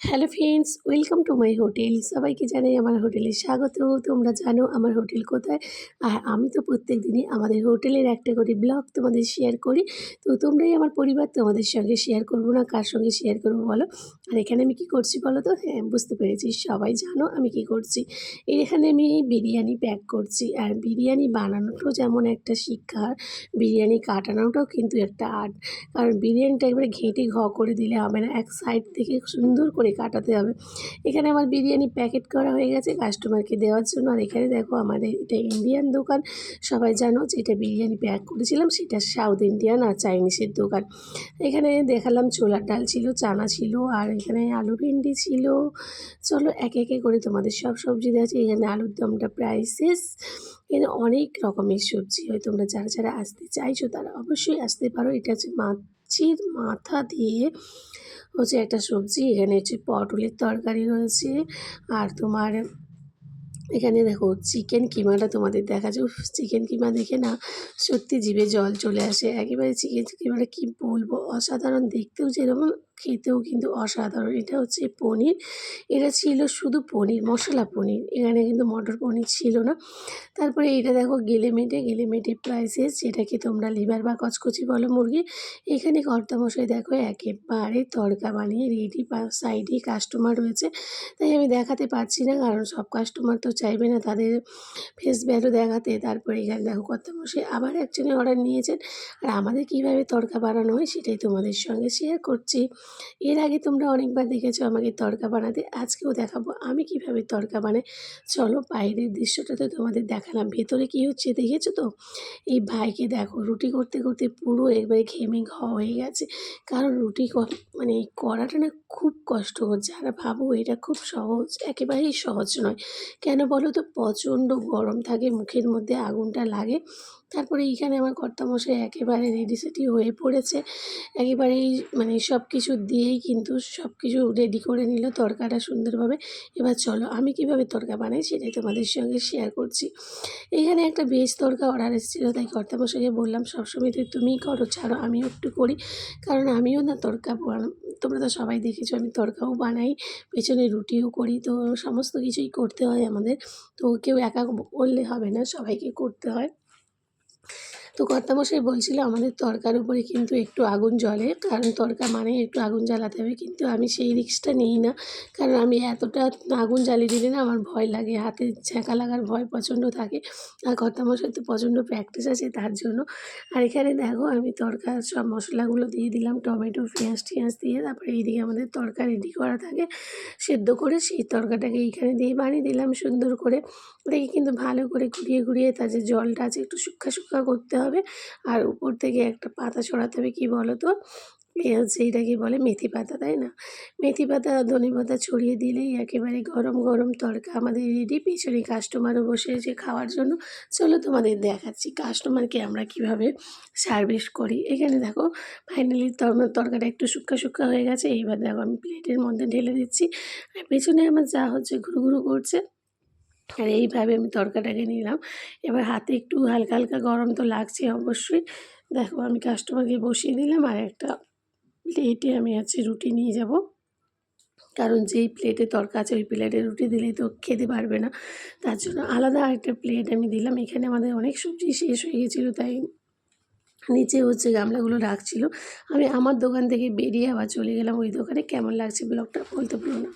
Hello friends, welcome to my hotel. সবাইকে জানাই আমার হোটেলে স্বাগত। তোমরা জানো আমার হোটেল কোথায়। আর আমি তো প্রত্যেক দিনই আমাদের হোটেলের একটা করে ব্লগ তোমাদের শেয়ার করি। তো তোমরাই আমার পরিবার, তোমাদের সঙ্গে শেয়ার করব না, কার সঙ্গে শেয়ার করব বলো? আর এখানে আমি কি করছি বলো তো? হ্যাঁ বুঝতে পেরেছি, সবাই জানো আমি কি করছি। এখানে আমি বিরিয়ানি প্যাক করছি। আর বিরিয়ানি বানানোটাও যেমন একটা শিক্ষা, বিরিয়ানি কাটানোটাও কিন্তু একটা আর্ট কারণ বিরিয়ানিটা একবারে ঘেঁটে ঘ করে দিলে হবে না, এক সাইড থেকে সুন্দর করে কাটাতে হবে। এখানে আমার বিরিয়ানি প্যাকেট করা হয়ে গেছে কাস্টমারকে দেওয়ার জন্য। আর এখানে দেখো আমাদের এটা ইন্ডিয়ান দোকান। সবাই জানো যে এটা বিরিয়ানি প্যাক করেছিলাম, সেটা সাউথ ইন্ডিয়ান আর চাইনিজের দোকান। এখানে দেখালাম ছোলার ডাল ছিল, চানা ছিল, আর এখানে আলু ভিন্ডি ছিল। চলো একে একে করে তোমাদের সব সবজি দেওয়া এখানে আলুর দমটা শেষ। এখানে অনেক রকমের সবজি হয়। তোমরা যারা যারা আসতে চাইছো তারা অবশ্যই আসতে পারো। এটা হচ্ছে মাছির মাথা দিয়ে হচ্ছে একটা সবজি, এখানে হচ্ছে পটলের তরকারি রয়েছে। আর তোমার এখানে দেখো চিকেন কিমাটা তোমাদের দেখা যায় চিকেন কিমা দেখে না সত্যি জিভে জল চলে আসে। একেবারে চিকেন কিমাটা কী বলব? অসাধারণ দেখতেও যেরকম খেতেও কিন্তু অসাধারণ। এটা হচ্ছে পনির। এটা ছিল শুধু পনির, মশলা পনির। এখানে কিন্তু মটর পনির ছিল না। তারপরে এটা দেখো গেলে মেটে গেলে মেটে প্রাইসেস যেটাকে তোমরা লিভার বা কচকচি বলো মুরগি, এখানে কর্তামশাই দেখো একেবারে তড়কা বানিয়ে রেডি সাইডে কাস্টমার রয়েছে। তাই আমি দেখাতে পারছি না, কারণ সব কাস্টমার তো চাইবে না তাদের ফেস ভ্যালু দেখাতে। তারপরে এখানে দেখো কর্তামশাই আবার একজনের অর্ডার নিয়েছেন। আর আমাদের কীভাবে তড়কা বানানো হয় সেটাই তোমাদের সঙ্গে শেয়ার করছি। এর আগে তোমরা অনেকবার দেখেছ আমাকে তড়কা বানাতে, আজকেও দেখাবো আমি কীভাবে তড়কা বানাই। চলো বাইরের দৃশ্যটা তো তোমাদের দেখালাম, ভেতরে কি হচ্ছে দেখেছ তো? এই ভাইকে দেখো, রুটি করতে করতে পুরো একবারে ঘেমে ঘ হয়ে গেছে। কারণ রুটি মানে করাটা না খুব কষ্টকর, যারা ভাবো এটা খুব সহজ, একেবারেই সহজ নয়। কেন বলো তো? প্রচণ্ড গরম থাকে, মুখের মধ্যে আগুনটা লাগে। তারপরে এইখানে আমার কর্তামশাই একেবারে রেডি সেডি হয়ে পড়েছে। একেবারেই মানে সব কিছু দিয়েই কিন্তু সব কিছু রেডি করে নিল তরকাটা সুন্দরভাবে। এবার চলো, আমি কীভাবে তরকা বানাই সেটাই তোমাদের সঙ্গে শেয়ার করছি। এখানে একটা ভেজ তরকা অর্ডার এসেছিল, তাই কর্তামশাইকে বললাম, সবসময় তো তুমিই করো, ছাড়ো, আমিও একটু করি। কারণ আমিও না তরকা তোমরা তো সবাই দেখেছ, আমি তরকাও বানাই, পেছনে রুটিও করি, তো সমস্ত কিছুই করতে হয় আমাদের। তো কেউ একা করলে হবে না, সবাইকে করতে হয়। তো কর্তামশাই বলছিল, আমাদের তরকার উপরে কিন্তু একটু আগুন জ্বলে। কারণ তরকা মানে একটু আগুন জ্বালাতে হবে। কিন্তু আমি সেই রিক্সটা নিই না। কারণ আমি এতটা আগুন জ্বালিয়ে দিলে না আমার ভয় লাগে। হাতে ছ্যাঁকা লাগার ভয় প্রচণ্ড থাকে। আর কর্তামশাই তো প্রচণ্ড প্র্যাকটিস আছে তার জন্য। আর এখানে দেখো, আমি তরকার সব মশলাগুলো দিয়ে দিলাম। টমেটো, পেঁয়াজ, টিয়াজ দিয়ে তারপরে এইদিকে আমাদের তরকা রেডি করা থাকে। সেদ্ধ করে সেই তরকাটাকে এইখানে দিয়ে বানিয়ে দিলাম সুন্দর করে। দেখি কিন্তু ভালো করে ঘুরিয়ে ঘুরিয়ে তার যে জলটা আছে একটু শুক্ষা শুক্ষা করতে হবে। আর উপর থেকে একটা পাতা ছড়াতে হবে কী বলো তো হচ্ছে এটাকে বলে মেথি পাতা, তাই না? মেথি পাতা, ধনে পাতা ছড়িয়ে দিলেই একেবারে গরম গরম তড়কা আমাদের রেডি পিছনে কাস্টমারও বসে আছে খাওয়ার জন্য। চলো তোমাদের দেখাচ্ছি কাস্টমারকে আমরা কীভাবে সার্ভিস করি। এখানে দেখো ফাইনালি তরকাটা একটু শুক্কা শুক্কা হয়ে গেছে। এইবার দেখো আমি প্লেটের মধ্যে ঢেলে দিচ্ছি। আর পেছনে আমার যা হচ্ছে ঘুরু ঘুরু করছে। আর এইভাবে আমি তরকাটাকে নিলাম। এবার হাতে একটু হালকা হালকা গরম তো লাগছে অবশ্যই। দেখো আমি কাস্টমারকে বসিয়ে দিলাম আর একটা প্লেটে আমি হচ্ছে রুটি নিয়ে যাব। কারণ যেই প্লেটে তরকা আছে ওই প্লেটে রুটি দিলেই তো খেতে পারবে না। তার জন্য আলাদা একটা প্লেট আমি দিলাম। এখানে আমাদের অনেক সবজি শেষ হয়ে গেছিল, তাই নিচে হচ্ছে গামলাগুলো রাখছিল। আমি আমার দোকান থেকে বেরিয়ে আবার চলে গেলাম। ওই দোকানে কেমন লাগছে ব্লগটা বলতে পারো না।